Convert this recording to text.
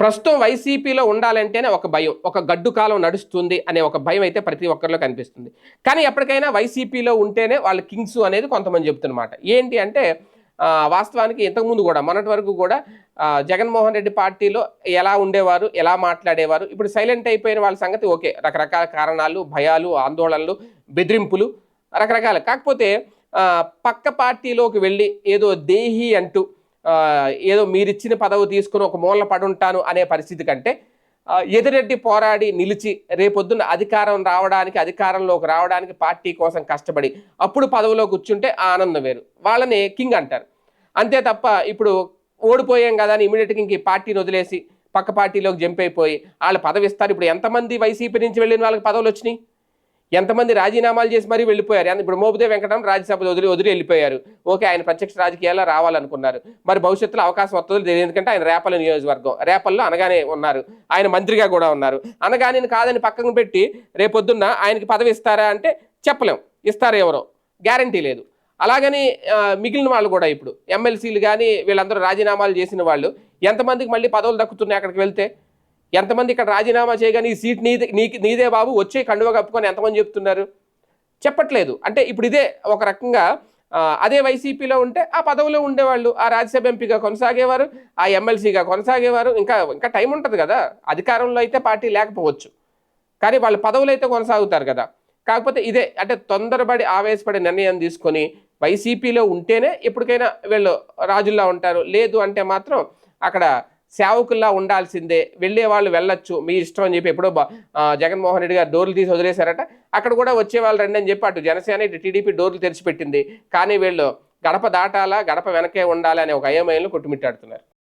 ప్రస్తుతం వైసీపీలో ఉండాలంటేనే ఒక భయం ఒక గడ్డు కాలం నడుస్తుంది అనే ఒక భయం అయితే ప్రతి ఒక్కరిలో కనిపిస్తుంది. కానీ ఎప్పటికైనా వైసీపీలో ఉంటేనే వాళ్ళు కింగ్స్ అనేది కొంతమంది చెప్తున్నమాట. ఏంటి అంటే వాస్తవానికి ఇంతకుముందు కూడా మొన్నటి వరకు కూడా జగన్మోహన్ రెడ్డి పార్టీలో ఎలా ఉండేవారు ఎలా మాట్లాడేవారు ఇప్పుడు సైలెంట్ అయిపోయిన వాళ్ళ సంగతి ఓకే. రకరకాల కారణాలు భయాలు ఆందోళనలు బెదిరింపులు రకరకాల. కాకపోతే పక్క పార్టీలోకి వెళ్ళి ఏదో దేహి అంటూ ఏదో మీరిచ్చిన పదవి తీసుకుని ఒక మూలన పడుంటాను అనే పరిస్థితి కంటే ఎదురెడ్డి పోరాడి నిలిచి రేపొద్దున అధికారం రావడానికి అధికారంలోకి రావడానికి పార్టీ కోసం కష్టపడి అప్పుడు పదవిలో కూర్చుంటే ఆనందం వేరు. వాళ్ళని కింగ్ అంటారు. అంతే తప్ప ఇప్పుడు ఓడిపోయాం కదా అని ఇమీడియట్గా ఇంక పార్టీని వదిలేసి పక్క పార్టీలోకి జంప్ అయిపోయి వాళ్ళు పదవి ఇస్తారు. ఇప్పుడు ఎంతమంది వైసీపీ నుంచి వెళ్ళిన వాళ్ళకి పదవులు వచ్చినాయి? ఎంతమంది రాజీనామాలు చేసి మరీ వెళ్ళిపోయారు? ఇప్పుడు మోపుదే వెంకటం రాజ్యసభ వదిలి వదిలి వెళ్ళిపోయారు. ఓకే ఆయన ప్రత్యక్ష రాజకీయాల్లో రావాలనుకున్నారు. మరి భవిష్యత్తులో అవకాశం వస్తుందో తెలియదు. ఎందుకంటే ఆయన రేపల నియోజకవర్గం. రేపల్లో అనగానే ఉన్నారు. ఆయన మంత్రిగా కూడా ఉన్నారు. అనగానే కాదని పక్కన పెట్టి రేపొద్దున్న ఆయనకి పదవి ఇస్తారా అంటే చెప్పలేం. ఇస్తారు ఎవరో. గ్యారంటీ లేదు. అలాగని మిగిలిన వాళ్ళు కూడా ఇప్పుడు. ఎమ్మెల్సీలు కానీ వీళ్ళందరూ రాజీనామాలు చేసిన వాళ్ళు ఎంతమందికి మళ్ళీ పదవులు దక్కుతున్నాయి అక్కడికి వెళ్తే? ఎంతమంది ఇక్కడ రాజీనామా చేయగానే ఈ సీట్ నీదే నీకు నీదే బాబు? వచ్చే కండువ కప్పుకొని ఎంతమంది చెప్తున్నారు? చెప్పట్లేదు. అంటే ఇప్పుడు ఇదే ఒక రకంగా అదే వైసీపీలో ఉంటే ఆ పదవిలో ఉండేవాళ్ళు. ఆ రాజ్యసభ ఎంపీగా కొనసాగేవారు ఆ ఎమ్మెల్సీగా కొనసాగేవారు. ఇంకా ఇంకా టైం ఉంటుంది కదా. అధికారంలో అయితే పార్టీ లేకపోవచ్చు. కానీ వాళ్ళ పదవులు అయితే కొనసాగుతారు కదా. కాకపోతే ఇదే అంటే తొందరపడి ఆవేశపడే నిర్ణయం తీసుకొని వైసీపీలో ఉంటేనే ఎప్పటికైనా వీళ్ళు రాజుల్లా ఉంటారు. లేదు అంటే మాత్రం అక్కడ సేవకుల్లా ఉండాల్సిందే. వెళ్ళే వాళ్ళు వెళ్ళొచ్చు. మీ ఇష్టం అని చెప్పి ఎప్పుడో బా- జగన్మోహన్ రెడ్డి గారు డోర్లు తీసి వదిలేశారట. అక్కడ కూడా వచ్చే వాళ్ళు రండి అని చెప్పి అటు జనసేన ఇటు టీడీపీ డోర్లు తెరిచిపెట్టింది. కానీ వీళ్ళు గడప దాటాలా గడప వెనకే ఉండాలి అనే ఒక అయోమయంలో కొట్టుమిట్టాడుతున్నారు.